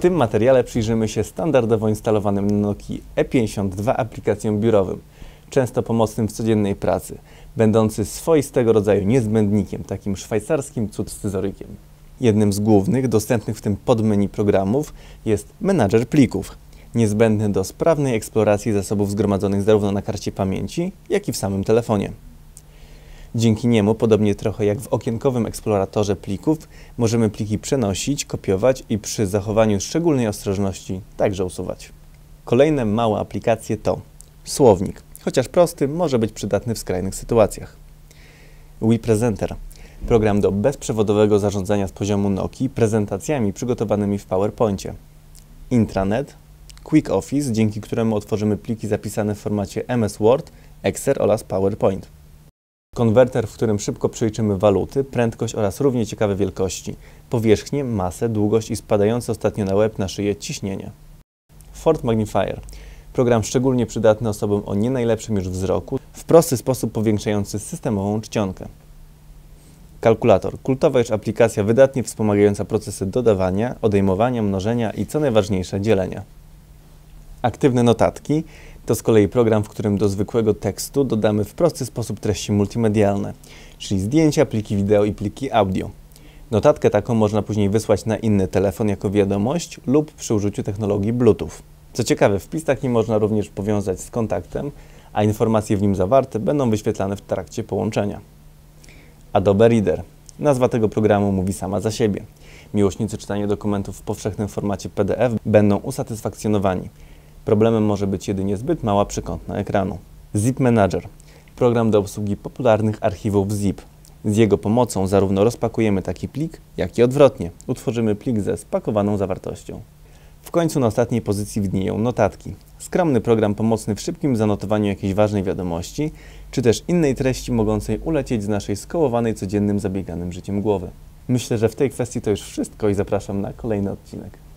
tym materiale przyjrzymy się standardowo instalowanym na Nokii E52 aplikacjom biurowym, często pomocnym w codziennej pracy, będący swoistego rodzaju niezbędnikiem, takim szwajcarskim cud scyzorykiem. Jednym z głównych, dostępnych w tym podmenu programów jest menadżer plików, niezbędny do sprawnej eksploracji zasobów zgromadzonych zarówno na karcie pamięci, jak i w samym telefonie. Dzięki niemu, podobnie trochę jak w okienkowym eksploratorze plików, możemy pliki przenosić, kopiować i przy zachowaniu szczególnej ostrożności także usuwać. Kolejne małe aplikacje to słownik, chociaż prosty, może być przydatny w skrajnych sytuacjach. WePresenter, program do bezprzewodowego zarządzania z poziomu Nokii prezentacjami przygotowanymi w PowerPoincie. Intranet, Quick Office, dzięki któremu otworzymy pliki zapisane w formacie MS Word, Excel oraz PowerPoint. Konwerter, w którym szybko przeliczymy waluty, prędkość oraz równie ciekawe wielkości, powierzchnię, masę, długość i spadające ostatnio na łeb na szyję ciśnienie. Ford Magnifier. Program szczególnie przydatny osobom o nie najlepszym już wzroku, w prosty sposób powiększający systemową czcionkę. Kalkulator. Kultowa już aplikacja wydatnie wspomagająca procesy dodawania, odejmowania, mnożenia i co najważniejsze dzielenia. Aktywne notatki to z kolei program, w którym do zwykłego tekstu dodamy w prosty sposób treści multimedialne, czyli zdjęcia, pliki wideo i pliki audio. Notatkę taką można później wysłać na inny telefon jako wiadomość lub przy użyciu technologii Bluetooth. Co ciekawe, wpis taki można również powiązać z kontaktem, a informacje w nim zawarte będą wyświetlane w trakcie połączenia. Adobe Reader. Nazwa tego programu mówi sama za siebie. Miłośnicy czytania dokumentów w powszechnym formacie PDF będą usatysfakcjonowani. Problemem może być jedynie zbyt mała przekątna ekranu. Zip Manager. Program do obsługi popularnych archiwów ZIP. Z jego pomocą zarówno rozpakujemy taki plik, jak i odwrotnie. Utworzymy plik ze spakowaną zawartością. W końcu na ostatniej pozycji widnieją notatki. Skromny program pomocny w szybkim zanotowaniu jakiejś ważnej wiadomości, czy też innej treści mogącej ulecieć z naszej skołowanej codziennym zabieganym życiem głowy. Myślę, że w tej kwestii to już wszystko i zapraszam na kolejny odcinek.